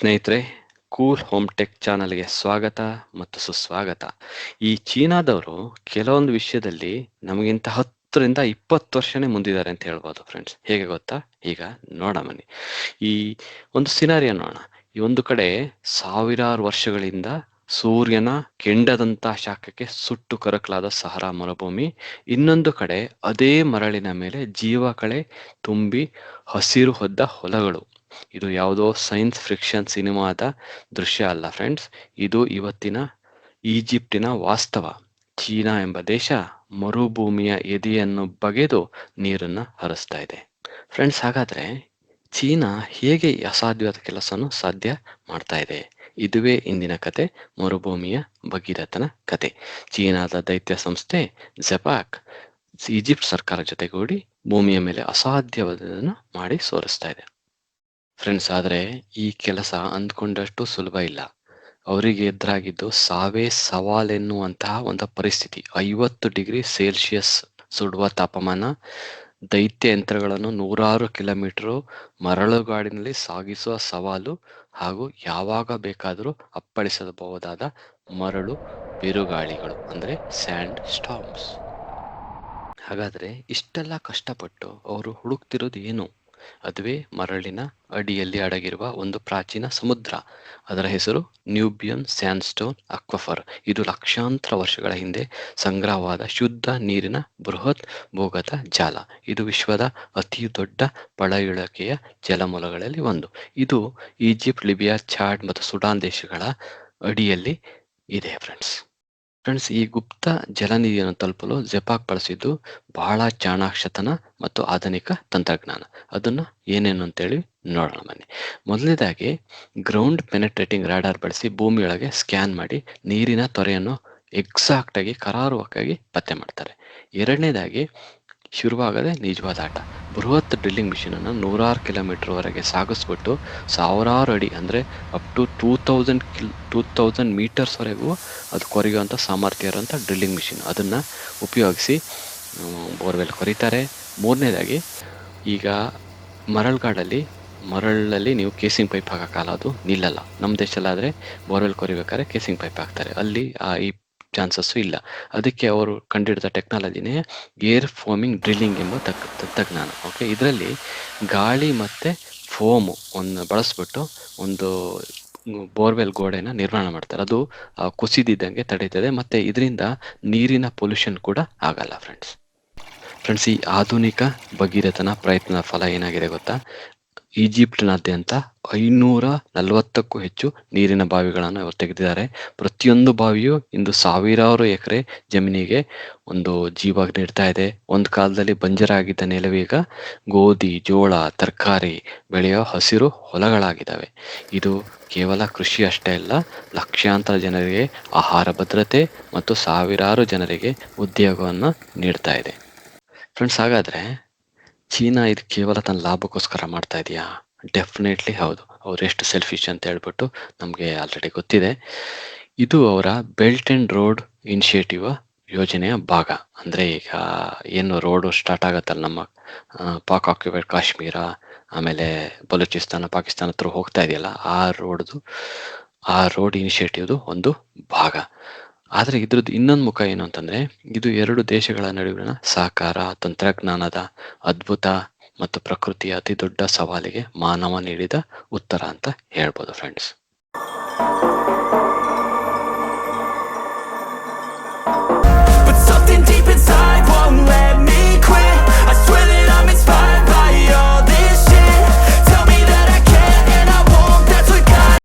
ಸ್ನೇಹಿತರೆ, cool home tech ಚಾನಲ್ಗೆ ಸ್ವಾಗತ ಮತ್ತು ಸುಸ್ವಾಗತ. ಈ ಚೀನಾದವರು ಕೆಲವೊಂದು ವಿಷಯದಲ್ಲಿ ನಮಗಿಂತ ಹತ್ತರಿಂದ ಇಪ್ಪತ್ತು ವರ್ಷನೇ ಮುಂದಿದ್ದಾರೆ ಅಂತ ಹೇಳ್ಬೋದು ಫ್ರೆಂಡ್ಸ್ ಹೇಗೆ ಗೊತ್ತಾ? ಈಗ ನೋಡ ಬನ್ನಿ. ಈ ಒಂದು ಸಿನಾರಿಯ ನೋಡೋಣ. ಈ ಒಂದು ಕಡೆ ಸಾವಿರಾರು ವರ್ಷಗಳಿಂದ ಸೂರ್ಯನ ಕೆಂಡದಂತ ಶಾಖಕ್ಕೆ ಸುಟ್ಟು ಕರಕಲಾದ ಸಹರಾ ಮರುಭೂಮಿ, ಇನ್ನೊಂದು ಕಡೆ ಅದೇ ಮರಳಿನ ಮೇಲೆ ಜೀವಕಳೆ ತುಂಬಿ ಹಸಿರು ಹೊದ್ದ ಹೊಲಗಳು. ಇದು ಯಾವುದೋ ಸೈನ್ಸ್ ಫಿಕ್ಷನ್ ಸಿನಿಮಾದ ದೃಶ್ಯ ಅಲ್ಲ ಫ್ರೆಂಡ್ಸ್. ಇದು ಇವತ್ತಿನ ಈಜಿಪ್ಟಿನ ವಾಸ್ತವ. ಚೀನಾ ಎಂಬ ದೇಶ ಮರುಭೂಮಿಯ ಎದೆಯನ್ನು ಬಗೆದು ನೀರನ್ನು ಹರಿಸ್ತಾ ಇದೆ. ಫ್ರೆಂಡ್ಸ್, ಹಾಗಾದ್ರೆ ಚೀನಾ ಹೇಗೆ ಅಸಾಧ್ಯವಾದ ಕೆಲಸವನ್ನು ಸಾಧ್ಯ ಮಾಡ್ತಾ ಇದೆ? ಇದುವೇ ಇಂದಿನ ಕತೆ, ಮರುಭೂಮಿಯ ಭಗೀರಥನ ಕತೆ. ಚೀನಾದ ದೈತ್ಯ ಸಂಸ್ಥೆ ಜಪಾಕ್ ಈಜಿಪ್ಟ್ ಸರ್ಕಾರ ಜೊತೆಗೂಡಿ ಭೂಮಿಯ ಮೇಲೆ ಅಸಾಧ್ಯವಾದದನ್ನು ಮಾಡಿ ಸೋರಿಸ್ತಾ ಇದೆ. ಫ್ರೆಂಡ್ಸ್ ಆದರೆ ಈ ಕೆಲಸ ಅಂದ್ಕೊಂಡಷ್ಟು ಸುಲಭ ಇಲ್ಲ. ಅವರಿಗೆ ಎದುರಾಗಿದ್ದು ಸಾವೇ ಸವಾಲೆನ್ನುವಂತಹ ಒಂದು ಪರಿಸ್ಥಿತಿ. ಐವತ್ತು ಡಿಗ್ರಿ ಸೆಲ್ಸಿಯಸ್ ಸುಡುವ ತಾಪಮಾನ, ದೈತ್ಯ ಯಂತ್ರಗಳನ್ನು ನೂರಾರು ಕಿಲೋಮೀಟರ್ ಮರಳುಗಾಡಿನಲ್ಲಿ ಸಾಗಿಸುವ ಸವಾಲು ಹಾಗೂ ಯಾವಾಗ ಬೇಕಾದರೂ ಅಪ್ಪಳಿಸಬಹುದಾದ ಮರಳು ಬಿರುಗಾಳಿಗಳು, ಅಂದರೆ ಸ್ಯಾಂಡ್ ಸ್ಟಾಮ್ಸ್ ಹಾಗಾದರೆ ಇಷ್ಟೆಲ್ಲ ಕಷ್ಟಪಟ್ಟು ಅವರು ಹುಡುಕ್ತಿರೋದು ಏನು? ಅದುವೇ ಮರಳಿನ ಅಡಿಯಲ್ಲಿ ಅಡಗಿರುವ ಒಂದು ಪ್ರಾಚೀನ ಸಮುದ್ರ. ಅದರ ಹೆಸರು ನ್ಯೂಬಿಯನ್ ಸ್ಯಾಂಡ್ಸ್ಟೋನ್ ಅಕ್ವಫರ್. ಇದು ಲಕ್ಷಾಂತರ ವರ್ಷಗಳ ಹಿಂದೆ ಸಂಗ್ರಹವಾದ ಶುದ್ಧ ನೀರಿನ ಬೃಹತ್ ಭೂಗತ ಜಾಲ. ಇದು ವಿಶ್ವದ ಅತಿ ದೊಡ್ಡ ಪಳೆಯುಳಿಕೆಯ ಜಲಮೂಲಗಳಲ್ಲಿ ಒಂದು. ಇದು ಈಜಿಪ್ಟ್, ಲಿಬಿಯಾ, ಚಾಡ್ ಮತ್ತು ಸುಡಾನ್ ದೇಶಗಳ ಅಡಿಯಲ್ಲಿ ಇದೆ, ಫ್ರೆಂಡ್ಸ್. ಫ್ರೆಂಡ್ಸ್, ಈ ಗುಪ್ತ ಜಲನಿಧಿಯನ್ನು ತಲುಪಲು ಜೆಪಾಕ್ ಬಳಸಿದ್ದು ಬಹಳ ಚಾಣಾಕ್ಷತನ ಮತ್ತು ಆಧುನಿಕ ತಂತ್ರಜ್ಞಾನ. ಅದನ್ನು ಏನೇನು ಅಂತೇಳಿ ನೋಡೋಣ ಬನ್ನಿ. ಮೊದಲನೇದಾಗಿ ಗ್ರೌಂಡ್ ಪೆನೆಟ್ರೇಟಿಂಗ್ ರಾಡಾರ್ ಬಳಸಿ ಭೂಮಿಯೊಳಗೆ ಸ್ಕ್ಯಾನ್ ಮಾಡಿ ನೀರಿನ ತೊರೆಯನ್ನು ಎಕ್ಸಾಕ್ಟ್ ಆಗಿ ಕರಾರುವಕ್ಕಾಗಿ ಪತ್ತೆ ಮಾಡ್ತಾರೆ. ಎರಡನೇದಾಗಿ ಶುರುವಾಗದೆ ನಿಜವಾದ ಆಟ. ಬೃಹತ್ ಡ್ರಿಲ್ಲಿಂಗ್ ಮಿಷಿನ್ ಅನ್ನು ನೂರಾರು ಕಿಲೋಮೀಟರ್ ವರೆಗೆ ಸಾಗಿಸ್ಬಿಟ್ಟು ಸಾವಿರಾರು ಅಡಿ, ಅಂದ್ರೆ ಅಪ್ ಟು ಟೂ ತೌಸಂಡ್ ಕಿಲ್ ಟೂ ತೌಸಂಡ್ ಮೀಟರ್ಸ್ವರೆಗೂ ಅದು ಕೊರೆಯುವಂಥ ಸಾಮರ್ಥ್ಯ ಡ್ರಿಲ್ಲಿಂಗ್ ಮಿಷಿನ್. ಅದನ್ನು ಉಪಯೋಗಿಸಿ ಬೋರ್ವೆಲ್ ಕೊರಿತಾರೆ. ಮೂರನೇದಾಗಿ, ಈಗ ಮರಳುಗಾಡಲ್ಲಿ, ಮರಳಲ್ಲಿ ನೀವು ಕೇಸಿಂಗ್ ಪೈಪ್ ಹಾಕೋಕ್ಕಾಗಲ್ಲ ಅದು ನಿಲ್ಲಲ್ಲ. ನಮ್ಮ ದೇಶದಲ್ಲಾದರೆ ಬೋರ್ವೆಲ್ ಕೊರಿಬೇಕಾದ್ರೆ ಕೇಸಿಂಗ್ ಪೈಪ್ ಹಾಕ್ತಾರೆ. ಅಲ್ಲಿ ಆ ಈ ಚಾನ್ಸಸ್ಸು ಇಲ್ಲ. ಅದಕ್ಕೆ ಅವರು ಕಂಡುಹಿಡಿದ ಟೆಕ್ನಾಲಜಿನೇ ಏರ್ ಫೋಮಿಂಗ್ ಡ್ರಿಲ್ಲಿಂಗ್ ಎಂಬ ತಕ್ ತಂತ್ರಜ್ಞಾನ ಓಕೆ, ಇದರಲ್ಲಿ ಗಾಳಿ ಮತ್ತು ಫೋಮು ಒಂದು ಬಳಸ್ಬಿಟ್ಟು ಒಂದು ಬೋರ್ವೆಲ್ ಗೋಡೆನ ನಿರ್ಮಾಣ ಮಾಡ್ತಾರೆ. ಅದು ಕುಸಿದಿದ್ದಂಗೆ ತಡೀತದೆ ಮತ್ತು ಇದರಿಂದ ನೀರಿನ ಪೊಲ್ಯೂಷನ್ ಕೂಡ ಆಗಲ್ಲ ಫ್ರೆಂಡ್ಸ್ ಫ್ರೆಂಡ್ಸ್ ಈ ಆಧುನಿಕ ಭಗೀರಥನ ಪ್ರಯತ್ನದ ಫಲ ಏನಾಗಿದೆ ಗೊತ್ತಾ? ಈಜಿಪ್ಟ್ನಾದ್ಯಂತ ಐನೂರ ನಲವತ್ತಕ್ಕೂ ಹೆಚ್ಚು ನೀರಿನ ಬಾವಿಗಳನ್ನು ಇವರು ತೆಗೆದಿದ್ದಾರೆ. ಪ್ರತಿಯೊಂದು ಬಾವಿಯು ಇಂದು ಸಾವಿರಾರು ಎಕರೆ ಜಮೀನಿಗೆ ಒಂದು ಜೀವ ನೀಡ್ತಾ ಇದೆ. ಒಂದು ಕಾಲದಲ್ಲಿ ಬಂಜರಾಗಿದ್ದ ನೆಲವೀಗ ಗೋಧಿ, ಜೋಳ, ತರಕಾರಿ ಬೆಳೆಯೋ ಹಸಿರು ಹೊಲಗಳಾಗಿದ್ದಾವೆ. ಇದು ಕೇವಲ ಕೃಷಿ ಅಷ್ಟೇ ಅಲ್ಲ, ಲಕ್ಷಾಂತರ ಜನರಿಗೆ ಆಹಾರ ಭದ್ರತೆ ಮತ್ತು ಸಾವಿರಾರು ಜನರಿಗೆ ಉದ್ಯೋಗವನ್ನು ನೀಡ್ತಾ ಇದೆ. ಫ್ರೆಂಡ್ಸ್, ಹಾಗಾದ್ರೆ ಚೀನಾ ಇದು ಕೇವಲ ತನ್ನ ಲಾಭಕ್ಕೋಸ್ಕರ ಮಾಡ್ತಾ ಇದೆಯಾ? ಡೆಫಿನೆಟ್ಲಿ ಹೌದು. ಅವ್ರು ಎಷ್ಟು ಸೆಲ್ಫಿಶ್ ಅಂತ ಹೇಳ್ಬಿಟ್ಟು ನಮಗೆ ಆಲ್ರೆಡಿ ಗೊತ್ತಿದೆ. ಇದು ಅವರ ಬೆಲ್ಟ್ ಅಂಡ್ ರೋಡ್ ಇನಿಷಿಯೇಟಿವ್ ಯೋಜನೆಯ ಭಾಗ. ಅಂದರೆ ಈಗ ಏನು ರೋಡು ಸ್ಟಾರ್ಟ್ ಆಗುತ್ತಲ್ಲ ನಮ್ಮ ಪಾಕ್ ಆಕ್ಯುಪೈಡ್ ಕಾಶ್ಮೀರ, ಆಮೇಲೆ ಬಲೂಚಿಸ್ತಾನ, ಪಾಕಿಸ್ತಾನ ಹತ್ರ ಹೋಗ್ತಾ ಇದೆಯಲ್ಲ, ಆ ರೋಡ್ದು ಆ ರೋಡ್ ಇನಿಷಿಯೇಟಿವ್ದು ಒಂದು ಭಾಗ. ಆದರೆ ಇದ್ರದ್ದು ಇನ್ನೊಂದು ಮುಖ ಏನು ಅಂತಂದ್ರೆ, ಇದು ಎರಡು ದೇಶಗಳ ನಡುವಿನ ಸಹಕಾರ ತಂತ್ರಜ್ಞಾನದ ಅದ್ಭುತ ಮತ್ತು ಪ್ರಕೃತಿಯ ಅತಿ ದೊಡ್ಡ ಸವಾಲಿಗೆ ಮಾನವ ನೀಡಿದ ಉತ್ತರ ಅಂತ ಹೇಳ್ಬೋದು friends But something deep inside won't let